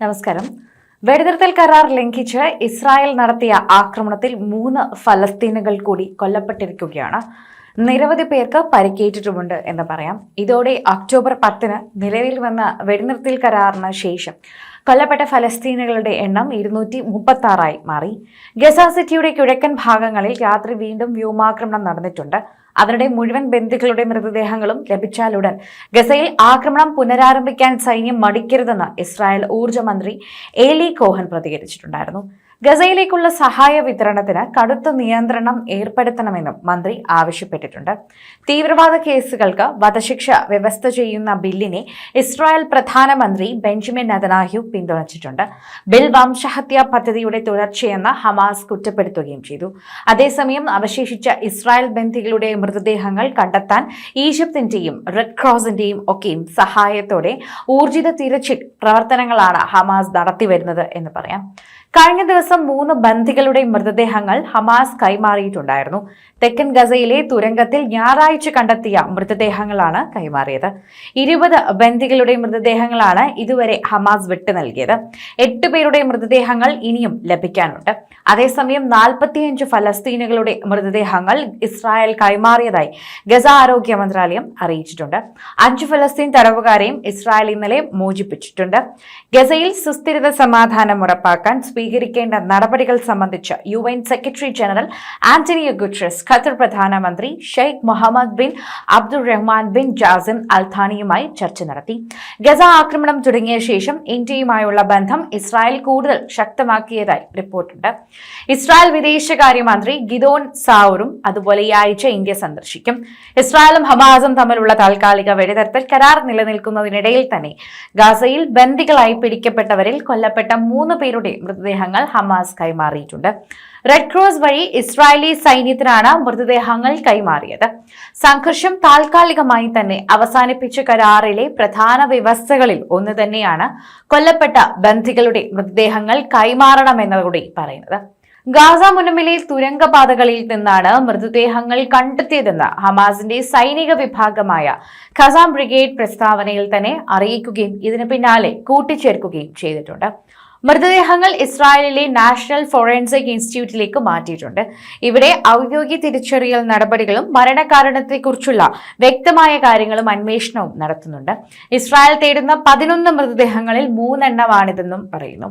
നമസ്കാരം. വെടിനിർത്തൽ കരാർ ലംഘിച്ച് ഇസ്രായേൽ നടത്തിയ ആക്രമണത്തിൽ മൂന്ന് ഫലസ്തീനുകൾ കൂടി കൊല്ലപ്പെട്ടിരിക്കുകയാണ്. നിരവധി പേർക്ക് പരിക്കേറ്റിട്ടുമുണ്ട് എന്ന് പറയാം. ഇതോടെ ഒക്ടോബർ പത്തിന് നിലവിൽ വന്ന വെടിനിർത്തൽ കരാറിന് ശേഷം കൊല്ലപ്പെട്ട ഫലസ്തീനുകളുടെ എണ്ണം ഇരുന്നൂറ്റി മുപ്പത്തി ആറായി മാറി. ഗസ സിറ്റിയുടെ കിഴക്കൻ ഭാഗങ്ങളിൽ രാത്രി വീണ്ടും വ്യോമാക്രമണം നടന്നിട്ടുണ്ട്. അതിനിടെ മുഴുവൻ ബന്ധുക്കളുടെ മൃതദേഹങ്ങളും ലഭിച്ചാലുടൻ ഗസയിൽ ആക്രമണം പുനരാരംഭിക്കാൻ സൈന്യം മടിക്കരുതെന്ന് ഇസ്രായേൽ ഊർജ മന്ത്രി ഏലി കോഹൻ പ്രതികരിച്ചിട്ടുണ്ടായിരുന്നു. ഗസയിലേക്കുള്ള സഹായ വിതരണത്തിന് കടുത്ത നിയന്ത്രണം ഏർപ്പെടുത്തണമെന്നും മന്ത്രി ആവശ്യപ്പെട്ടിട്ടുണ്ട്. തീവ്രവാദ കേസുകൾക്ക് വധശിക്ഷ വ്യവസ്ഥ ചെയ്യുന്ന ബില്ലിനെ ഇസ്രായേൽ പ്രധാനമന്ത്രി ബെഞ്ചമിൻ നദനാഹ്യു പിന്തുണച്ചിട്ടുണ്ട്. ബിൽ വംശഹത്യാ പദ്ധതിയുടെ തുടർച്ചയെന്ന് ഹമാസ് കുറ്റപ്പെടുത്തുകയും ചെയ്തു. അതേസമയം അവശേഷിച്ച ഇസ്രായേൽ ബന്ധികളുടെ മൃതദേഹങ്ങൾ കണ്ടെത്താൻ ഈജിപ്തിന്റെയും റെഡ് ക്രോസിന്റെയും ഒക്കെയും സഹായത്തോടെ ഊർജിത തിരച്ചിൽ പ്രവർത്തനങ്ങളാണ് ഹമാസ് നടത്തിവരുന്നത് എന്ന് പറയാം. കഴിഞ്ഞ ദിവസം മൂന്ന് ബന്ധികളുടെ മൃതദേഹങ്ങൾ ഹമാസ് കൈമാറിയിട്ടുണ്ടായിരുന്നു. തെക്കൻ ഗസയിലെ തുരങ്കത്തിൽ ഞായറാഴ്ച കണ്ടെത്തിയ മൃതദേഹങ്ങളാണ് കൈമാറിയത്. ഇരുപത് ബന്ധികളുടെ മൃതദേഹങ്ങളാണ് ഇതുവരെ ഹമാസ് വിട്ടു നൽകിയത്. എട്ട് പേരുടെ മൃതദേഹങ്ങൾ ഇനിയും ലഭിക്കാനുണ്ട്. അതേസമയം നാൽപ്പത്തിയഞ്ച് ഫലസ്തീനുകളുടെ മൃതദേഹങ്ങൾ ഇസ്രായേൽ കൈമാറിയതായി ഗസ ആരോഗ്യ മന്ത്രാലയം അറിയിച്ചിട്ടുണ്ട്. അഞ്ച് ഫലസ്തീൻ തടവുകാരെയും ഇസ്രായേൽ ഇന്നലെ മോചിപ്പിച്ചിട്ടുണ്ട്. ഗസയിൽ സുസ്ഥിരത സമാധാനം ഉറപ്പാക്കാൻ സ്വീകരിക്കേണ്ട നടപടികൾ സംബന്ധിച്ച് U N secretary general Antonio Guterres Qatar പ്രധാനമന്ത്രി Sheikh Mohammed bin Abdul Rahman bin Jassim അൽഥാനിയുമായി ചർച്ച നടത്തി. ഗസ ആക്രമണം തുടങ്ങിയ ശേഷം ഇന്ത്യയുമായുള്ള ബന്ധം ഇസ്രായേൽ കൂടുതൽ ശക്തമാക്കിയതായി റിപ്പോർട്ടുണ്ട്. ഇസ്രായേൽ വിദേശകാര്യമന്ത്രി ഗിദോൻ സാവറും അതുപോലെ ഈ ആഴ്ച ഇന്ത്യ സന്ദർശിക്കും. ഇസ്രായേലും ഹമാസും തമ്മിലുള്ള താൽക്കാലിക വെടിനിർത്തൽ കരാർ നിലനിൽക്കുന്നതിനിടയിൽ തന്നെ ഗാസയിൽ ബന്ദികളായി പിടിക്കപ്പെട്ടവരിൽ കൊല്ലപ്പെട്ട മൂന്ന് പേരുടെ മൃതദേഹങ്ങൾ ഹമാസ് കൈമാറിയിട്ടുണ്ട്. റെഡ് ക്രോസ് വഴി ഇസ്രായേലി സൈന്യത്തിനാണ് മൃതദേഹങ്ങൾ കൈമാറിയത്. സംഘർഷം താൽക്കാലികമായി തന്നെ അവസാനിപ്പിച്ച കരാറിലെ പ്രധാന വ്യവസ്ഥകളിൽ ഒന്ന് തന്നെയാണ് കൊല്ലപ്പെട്ട ബന്ധികളുടെ മൃതദേഹങ്ങൾ കൈമാറണമെന്നതുകൂടി പറയുന്നത്. ഗാസ മുനമ്പിലെ തുരങ്കപാതകളിൽ നിന്നാണ് മൃതദേഹങ്ങൾ കണ്ടെത്തിയതെന്ന് ഹമാസിന്റെ സൈനിക വിഭാഗമായ ഖസാം ബ്രിഗേഡ് പ്രസ്താവനയിൽ തന്നെ അറിയിക്കുകയും ഇതിനു പിന്നാലെ കൂട്ടിച്ചേർക്കുകയും ചെയ്തിട്ടുണ്ട്. മൃതദേഹങ്ങൾ ഇസ്രായേലിലെ നാഷണൽ ഫോറൻസിക് ഇൻസ്റ്റിറ്റ്യൂട്ടിലേക്ക് മാറ്റിയിട്ടുണ്ട്. ഇവിടെ ഔദ്യോഗിക തിരിച്ചറിയൽ നടപടികളും മരണകാരണത്തെക്കുറിച്ചുള്ള വ്യക്തമായ കാര്യങ്ങളും അന്വേഷണവും നടത്തുന്നുണ്ട്. ഇസ്രായേൽ തേടുന്ന പതിനൊന്ന് മൃതദേഹങ്ങളിൽ മൂന്നെണ്ണമാണിതെന്നും പറയുന്നു.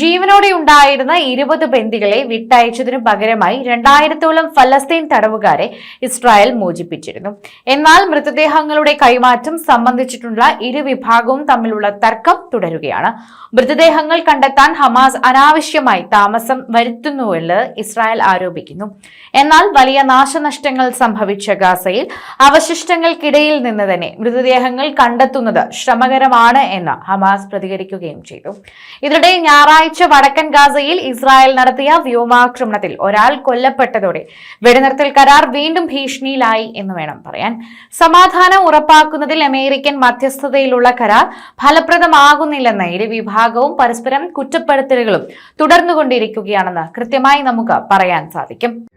ജീവനോടെ ഉണ്ടായിരുന്ന ഇരുപത് ബന്ദികളെ വിട്ടയച്ചതിനു പകരമായി രണ്ടായിരത്തോളം ഫലസ്തീൻ തടവുകാരെ ഇസ്രായേൽ മോചിപ്പിച്ചിരുന്നു. എന്നാൽ മൃതദേഹങ്ങളുടെ കൈമാറ്റം സംബന്ധിച്ചിട്ടുള്ള ഇരു വിഭാഗവും തമ്മിലുള്ള തർക്കം തുടരുകയാണ്. മൃതദേഹങ്ങൾ കണ്ടെത്താൻ ഹമാസ് അനാവശ്യമായി താമസം വരുത്തുന്നുവെന്ന് ഇസ്രായേൽ ആരോപിക്കുന്നു. എന്നാൽ വലിയ നാശനഷ്ടങ്ങൾ സംഭവിച്ച ഗാസയിൽ അവശിഷ്ടങ്ങൾക്കിടയിൽ നിന്ന് തന്നെ മൃതദേഹങ്ങൾ കണ്ടെത്തുന്നത് ശ്രമകരമാണ് എന്ന് ഹമാസ് പ്രതികരിക്കുകയും ചെയ്തു. ഇതിനിടെ ഞായറാഴ്ച വടക്കൻ ഗാസയിൽ ഇസ്രായേൽ നടത്തിയ വ്യോമാക്രമണത്തിൽ ഒരാൾ കൊല്ലപ്പെട്ടതോടെ വെടിനിർത്തൽ കരാർ വീണ്ടും ഭീഷണിയിലായി എന്ന് വേണം പറയാൻ. സമാധാനം ഉറപ്പാക്കുന്നതിൽ അമേരിക്കൻ മധ്യസ്ഥതയിലുള്ള കരാർ ഫലപ്രദമാകുന്നില്ലെന്ന് ഇരു വിഭാഗവും പരസ്പരം കുറ്റപ്പെടുത്തലുകളും തുടർന്നുകൊണ്ടിരിക്കുകയാണെന്ന് കൃത്യമായി നമുക്ക് പറയാൻ സാധിക്കും.